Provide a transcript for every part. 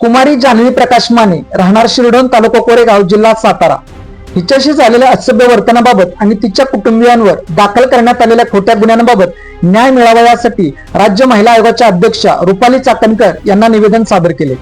कुमारी जान्हवी प्रकाश माने राहणार शिरडोन तालुका कोरेगाव जिल्हा सातारा. हिच्याशी झालेल्या असभ्य वर्तनाबाबत आणि तिच्या कुटुंबियांवर दाखल करण्यात आलेल्या खोट्या गुन्ह्यांबाबत न्याय मिळावा यासाठी राज्य महिला आयोगाच्या अध्यक्षा रुपाली चाकणकर यांना निवेदन सादर केले.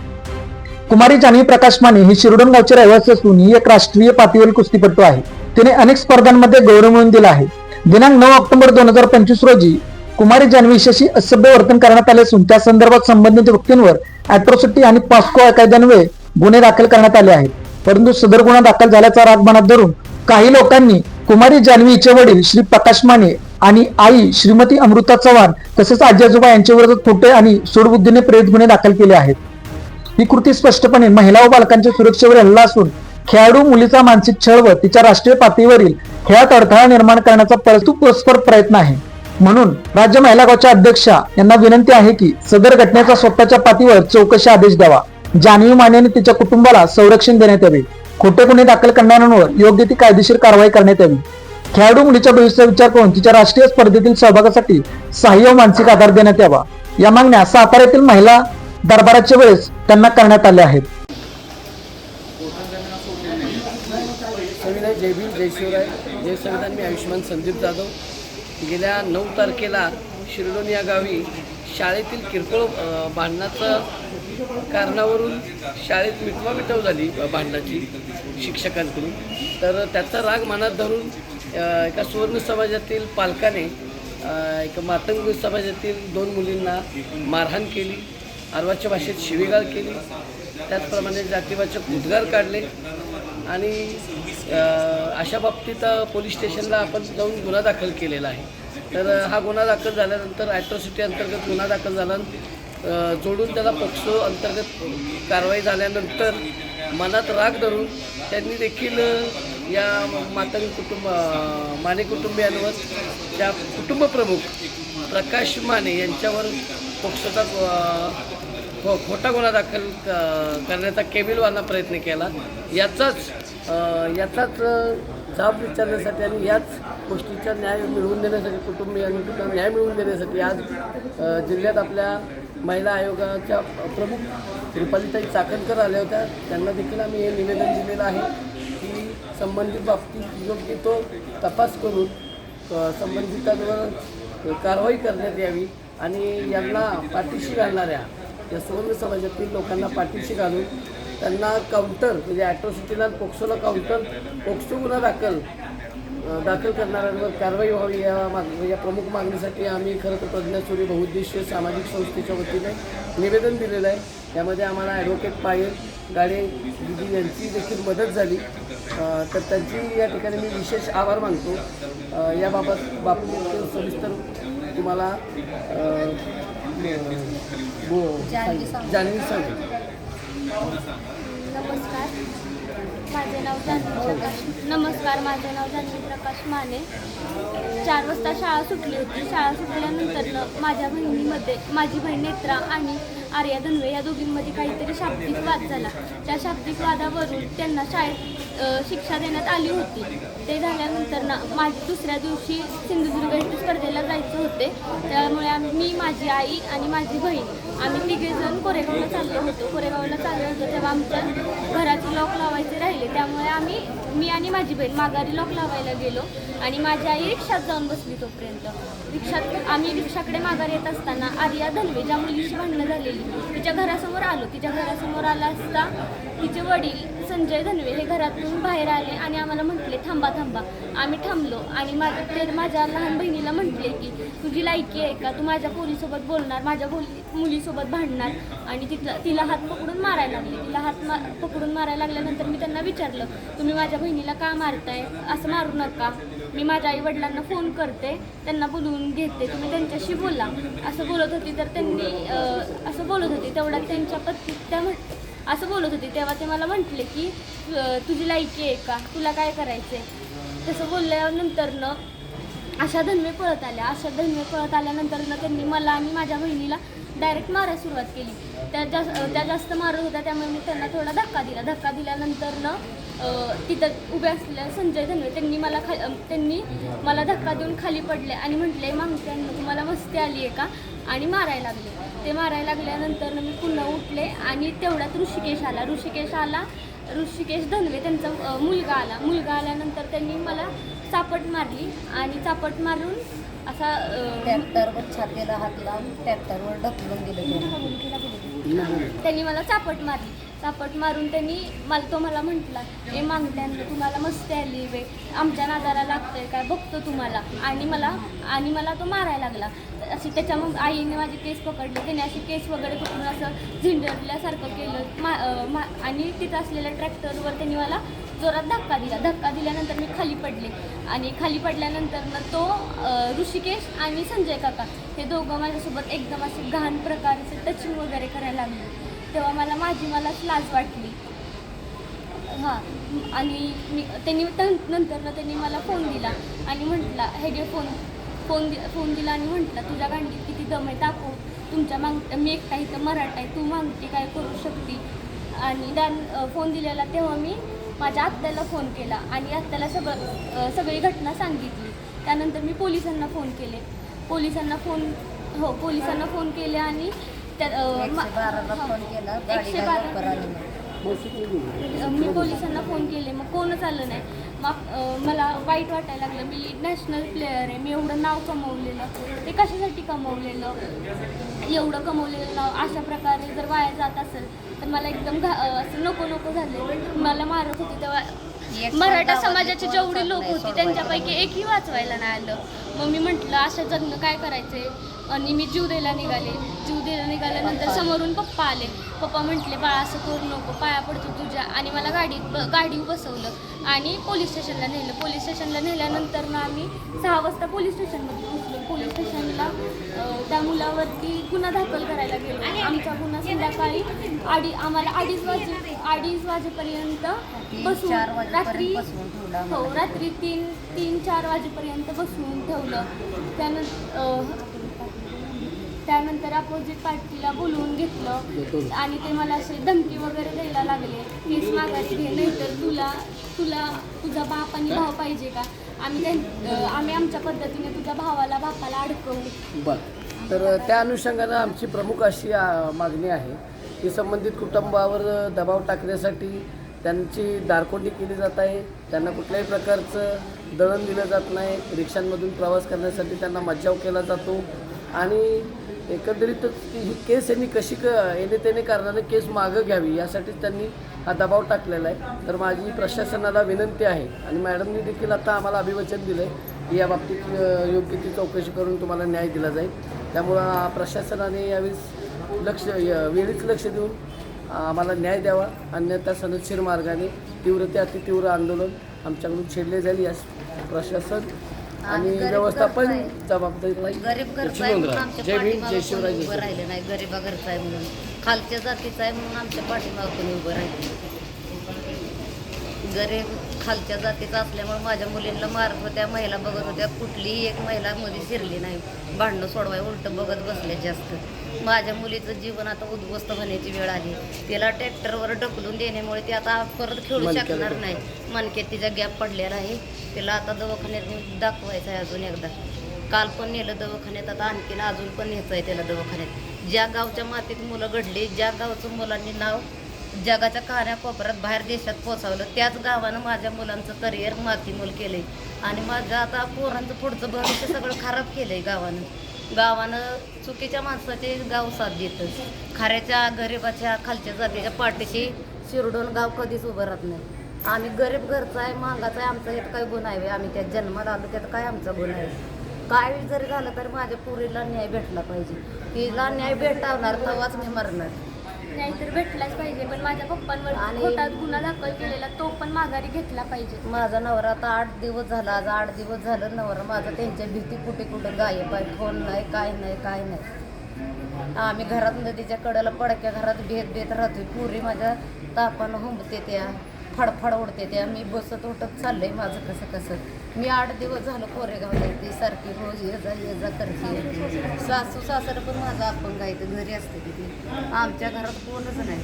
कुमारी जान्हवी प्रकाश माने ही शिरडोन गावची रहिवासी असून ही एक राष्ट्रीय पातळीवरील कुस्तीपटू आहे. तिने अनेक स्पर्धांमध्ये गौरव मिळवून दिला आहे. दिनांक नऊ ऑक्टोबर दोन हजार पंचवीस रोजी कुमारी जान्हवी असभ्य वर्तन करण्यात आले असून त्या संदर्भात संबंधित व्यक्तींवर अॅट्रॉसिटी आणि पॉस्को कायद्यान्वये गुन्हे दाखल करण्यात आले आहेत. परंतु सदर गुन्हा दाखल झाल्याचा राग मनात धरून काही लोकांनी कुमारी जान्हवीचे हिचे वडील श्री प्रकाश माने आणि आई श्रीमती अमृता चव्हाण तसेच आजी आजोबा यांच्या खोटे आणि सूडबुद्धीने प्रेरित गुन्हे दाखल केले आहेत. ही कृती स्पष्टपणे महिला व बालकांच्या सुरक्षेवर हल्ला असून खेळाडू मुलीचा मानसिक छळ व तिच्या राष्ट्रीय पातळीवरील खेळात अडथळा निर्माण करण्याचा परतू परस्पर प्रयत्न आहे. म्हणून राज्य महिला आयोगाच्या अध्यक्षा यांना विनंती आहे की सदर घटनेचा स्वतःच्या पातळीवर चौकशी आदेश द्यावा. जानवी माने तिच्या कुटुंबाला संरक्षण देण्यात यावे. खोटे गुन्हे दाखल करणाऱ्यांवर योग्य ती कायदेशीर कारवाई करण्यात यावी. खेळाडू मुलीच्या भविष्याचा विचार करून तिच्या राष्ट्रीय स्पर्धेतील सहभागासाठी सहाय्य व मानसिक आधार देण्यात यावा. या मागण्या सातारा येथील महिला दरबाराच्या वेळेस त्यांना करण्यात आल्या आहेत. जय भीम जय शिवराय. जय संविधान मी आयुष्यमान संदीप जाधव. गेल्या नऊ तारखेला शिरडोन या गावी शाळेतील किरकोळ भांडणाचं कारणावरून शाळेत मिटवा मिटव झाली भांडणाची शिक्षकांकडून. तर त्याचा राग मनात धरून एका सुवर्ण समाजातील पालकाने एका मातंग समाजातील दोन मुलींना मारहाण केली आरवाच्या भाषेत शिवीगाळ केली. त्याचप्रमाणे जातीवाचक उद्गार काढले आणि अशा बाबतीत पोलीस स्टेशनला आपण जाऊन गुन्हा दाखल केलेला आहे. तर हा गुन्हा दाखल झाल्यानंतर ॲट्रॉसिटी अंतर्गत गुन्हा दाखल झाला जोडून त्याला पक्षो अंतर्गत कारवाई झाल्यानंतर मनात राग धरून त्यांनी देखील या मातंग कुटुंब माने कुटुंबियांवर त्या कुटुंबप्रमुख प्रकाश माने यांच्यावर पक्षाचा अ, खोटा गुन्हा दाखल करण्याचा केबिलवाना प्रयत्न केला. याचाच याचाच जाब विचारण्यासाठी आणि याच गोष्टीचा न्याय मिळवून देण्यासाठी कुटुंबियांना न्याय मिळवून देण्यासाठी आज जिल्ह्यात आपल्या महिला आयोगाच्या प्रमुख रुपालीताई चाकणकर आल्या होत्या. त्यांना देखील आम्ही हे निवेदन दिलेलं आहे की संबंधित बाबतीत योग्य तो तपास करून संबंधितांवर कारवाई करण्यात यावी आणि यांना पाठीशी घालणाऱ्या या सुवर्ण समाजातील लोकांना पाठीशी घालून त्यांना काउंटर म्हणजे ॲट्रॉसिटीला पोक्सोला काउंटर पोक्सो गुन्हा दाखल दाखल करणाऱ्यांवर कारवाई व्हावी या माग म्हणजे या प्रमुख मागणीसाठी आम्ही खरं तर प्रज्ञासूरी बहुउद्देशीय सामाजिक संस्थेच्या वतीने निवेदन दिलेलं आहे. यामध्ये आम्हाला ॲडव्होकेट पायल गाडे दिदी यांची देखील मदत झाली. तर त्यांची या ठिकाणी मी विशेष आभार मानतो. याबाबत बाबतीत सविस्तर तुम्हाला जान्हवी सांगेल. जान्हवी सांगेल नमस्कार माझे नाव जान्हवी प्रकाश. नमस्कार माझे नाव जान्हवी प्रकाश माने. चार वाजता शाळा सुटली होती. शाळा सुटल्यानंतर माझ्या बहिणीमध्ये माझी बहीण नेत्रा आणि आर्या धनवे या दोघींमध्ये काहीतरी शाब्दिक वाद झाला. त्या शाब्दिक वादावरून त्यांना शाळेत शिक्षा देण्यात आली होती. ते झाल्यानंतर ना माझी दुसऱ्या दिवशी सिंधुदुर्ग स्पर्धेला जायचे होते. त्यामुळे मी माझी आई आणि माझी बहीण आम्ही तिघेजण कोरेगावला चाललो होतो. कोरेगावला चाललो होतो तेव्हा आमच्या घराचे लॉक लावायचे राहिले. त्यामुळे आम्ही मी आणि माझी बहीण माघारी लॉक लावायला गेलो आणि माझी आई रिक्षात जाऊन बसली तोपर्यंत. रिक्षात आम्ही रिक्षाकडे माघार येत असताना आर्या धनवे ज्या मुलीशी भांडणं झालेली तिच्या घरासमोर आलो. तिच्या घरासमोर आला असता तिचे वडील संजय धनवे हे घरातून बाहेर आले आणि आम्हाला म्हटले थांबा थांबा आम्ही थांबलो. आणि माझ्या ते माझ्या लहान बहिणीला म्हटले की तुझी लायकी आहे का? तू माझ्या पोरीसोबत बोलणार माझ्या बोली मुलीसोबत भांडणार. आणि तिथला तिला हात पकडून मारायला लागले. तिला हात मा पकडून मारायला लागल्यानंतर मी त्यांना विचारलं तुम्ही माझ्या बहिणीला का मारताय? असं मारू नका. मी माझ्या आई वडिलांना फोन करते त्यांना बोलवून घेते. तुम्ही त्यांच्याशी बोला. असं बोलत होती तर त्यांनी असं बोलत होती. तेवढ्यात त्यांच्या पत्नी त्या म्हण असं बोलत होती. तेव्हा ते मला म्हटले की तुझी लायकी आहे का? तुला काय करायचं आहे तसं बोलल्यानंतरनं अशा धनवे पळत आल्या. अशा धनवे पळत आल्यानंतर ना त्यांनी मला आणि माझ्या बहिणीला डायरेक्ट मारायला सुरुवात केली. त्या जास्त त्या जास्त मारत होत्या त्यामुळे मी त्यांना थोडा धक्का दिला. धक्का दिल्यानंतर ना तिथं उभे असलेल्या संजय धनवे त्यांनी मला खा त्यांनी मला धक्का देऊन खाली पडले आणि म्हटले मागत्यांना तुम्हाला मस्ती आली आहे का? आणि मारायला लागले. ते मारायला लागल्यानंतर मी पुन्हा उठले आणि तेवढ्यात ऋषिकेश आला. ऋषिकेश आला. ऋषिकेश धनवे त्यांचा मुलगा आला. मुलगा आल्यानंतर त्यांनी मला चापट मारली आणि चापट मारून असा ट्रॅक्टरवर छातीला हात लावून ट्रॅक्टरवर ढकलून दिलं. त्यांनी मला चापट मारली. चापट मारून त्यांनी मला तो मला म्हटला हे मागट्यांना तुम्हाला मस्ती आली वे. आमच्या नादाला लागतंय काय बघतो तुम्हाला. आणि मला आणि मला तो मारायला लागला. अशी त्याच्या मग आईने माझी केस पकडले. त्याने अशी केस वगैरे पकडून असं झिंडरल्यासारखं केलं. मा मा आणि तिथं असलेल्या ट्रॅक्टरवर त्यांनी मला जोरात धक्का दिला. धक्का दिल्यानंतर मी खाली पडले. आणि खाली पडल्यानंतर मग तो ऋषिकेश आणि संजय काका हे दोघं माझ्यासोबत एकदम असे घाण प्रकारचे टचिंग वगैरे करायला लागले. तेव्हा मला माझी मलाच लाज वाटली. हां आणि मी त्यांनी तं- नंतरनं त्यांनी मला फोन दिला आणि म्हटला हे घे फोन फोन दि फोन दिला आणि म्हटला तुझ्या गांडीत किती दम आहे दाखव. तुमच्या माग मी एकटा इथं मराठा आहे तू मागते काय करू शकते? आणि त्या फोन दिलेला तेव्हा मी माझ्या आत्याला फोन केला आणि आत्याला सगळं सगळी घटना सांगितली. त्यानंतर मी पोलिसांना फोन केले. पोलिसांना फोन हो पोलिसांना फोन केले आणि एकशे. फोन केला बारा मी पोलिसांना फोन केले मग कोणच आलं नाही. मग मला वाईट वाटायला लागलं मी नॅशनल प्लेअर आहे मी एवढं नाव कमवलेलं ते कशासाठी कमवलेलं? एवढं कमवलेलं नाव अशा प्रकारे जर वाया जात असेल तर मला एकदम घा असं नको नको झाले मला मारत होते तेव्हा मराठा समाजाचे जेवढे लोक होते. त्यांच्यापैकी एकही वाचवायला नाही आलं. मग मी म्हटलं असं जगणं काय करायचंय आणि मी जीव द्यायला निघाले. जीव द्यायला निघाल्यानंतर समोरून पप्पा आले. पप्पा म्हटले बाळा असं करू नको. पाया पडतो आणि मला गाडीत ब गाडी बसवलं आणि पोलीस स्टेशनला नेलं. पोलीस स्टेशनला नेल्यानंतर ना आम्ही सहा वाजता पोलीस स्टेशनमध्ये पोहोचलो. पोलीस स्टेशनला त्या मुलावरती गुन्हा दाखल करायला गेलो. आमचा गुन्हा संध्याकाळी अडी आम्हाला अडीच वाजे अडीच वाजेपर्यंत बसून रात्री हो रात्री तीन तीन चार वाजेपर्यंत बसवून ठेवलं. त्यानंतर त्यानंतर अपोजिट पार्टीला बोलवून घेतलं. आणि ते मला असे धमकी वगैरे द्यायला लागले. केस माघारी घे नाहीतर तुला तुला तुझा बाप आणि भाव पाहिजे का? आम्ही आम्ही आमच्या पद्धतीने तुझ्या भावाला बापाला अडकवू. बरं. तर त्या अनुषंगानं आमची प्रमुख अशी मागणी आहे की संबंधित कुटुंबावर दबाव टाकण्यासाठी त्यांची दारकोंडी केली जात आहे. त्यांना कुठल्याही प्रकारचं दळण दिलं जात नाही. रिक्षांमधून प्रवास करण्यासाठी त्यांना मज्जाव केला जातो. आणि एकंदरीतच ती ही केस यांनी कशी क येणे त्याने कारणाने केस मागं घ्यावी यासाठीच त्यांनी हा दबाव टाकलेला आहे. तर माझी प्रशासनाला विनंती आहे आणि मॅडमनी देखील आता आम्हाला अभिवचन दिलं आहे की या बाबतीत योग्य ती चौकशी करून तुम्हाला न्याय दिला जाईल. त्यामुळं प्रशासनाने यावेळेस लक्ष य- वेळीच लक्ष देऊन आम्हाला न्याय द्यावा. अन्यथा सनदशीर मार्गाने तीव्र ते अतितीव्र आंदोलन आमच्याकडून छेडले जाईल. यास प्रशासन आणि गरीब व्यवस्थापन घरचा आहे. जबाबदारी गरीब घरचा आहे नोंद म्हणून राहा. आमच्या जय भीम जय पाठीमागं शिवराय कोणी जय उभं शिवराय. राहिलं नाही गरीबा घरचा आहे म्हणून खालच्या जातीचा आहे म्हणून आमच्या पाठीमागं कोणी उभं राहिलं गरीब खालच्या जातीचा असल्यामुळे माझ्या मुलींना मारत होत्या महिला बघत होत्या कुठलीही एक महिला मध्ये शिरली नाही भांडणं सोडवाय उलट बघत बसले जास्त माझ्या मुलीचं जीवन आता उद्ध्वस्त होण्याची वेळ आली. तिला ट्रॅक्टरवर ढकलून देण्यामुळे ती आता परत खेळू शकणार. नाही. मनक्यात तिचा गॅप पडलेला आहे तिला आता दवाखान्यात दाखवायचं आहे अजून एकदा. काल पण नेलं दवाखान्यात आता आणखीन अजून पण न्यायचं आहे त्याला दवाखान्यात. ज्या गावच्या मातीत मुलं घडली ज्या गावचं मुलांनी नाव जगाच्या कान्याकोपऱ्यात बाहेर देशात पोचावलं त्याच गावानं माझ्या मुलांचं करिअर मातीमोल केलंय. आणि माझं आता पोरांचं पुढचं भविष्य सगळं खराब केलंय गावानं. गावानं चुकीच्या माणसाचे गाव साथ देतं खऱ्याच्या गरिबाच्या खालच्या जातीच्या पाठीशी शिरडून गाव कधीच उभं राहत नाही. आम्ही गरीब घरचा आहे महागाचा आहे आमचा यात काय गुन्हा आहे आम्ही त्यात जन्माला आलो त्यात काय आमचा गुन्हा आहे काय जरी झालं तरी माझ्या पुरीला न्याय भेटला पाहिजे. तिला न्याय भेटावणार तेव्हाच मी मरणार. नाहीतर भेटलाच पाहिजे पण माझ्या पप्पांवर आणि- खोटात गुन्हा दाखल केलेला तो पण माघारी घेतला पाहिजे. माझा नवरा आता आठ दिवस झाला आज आठ दिवस झालं नवरा माझा त्यांच्या भीती कुठे कुठं गायब आहे फोन नाही काय नाही काय नाही. आम्ही घरात नदीच्या कडेला पडक्या घरात भेट भेट राहतोय. पुरी माझ्या तापानं हुंबते त्या. फडफड उडते त्या मी बसत उठत चाललंय माझं कसं कसं. मी आठ दिवस झालं कोरेगावला येते सारखी रोज ये जा ये जा करते. सासू सासरं पण माझं अपंग आहे तर घरी असते तिथे आमच्या घरात कोणच नाही.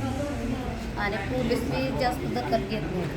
आणि पोलीस बी जास्त दखल घेत नाही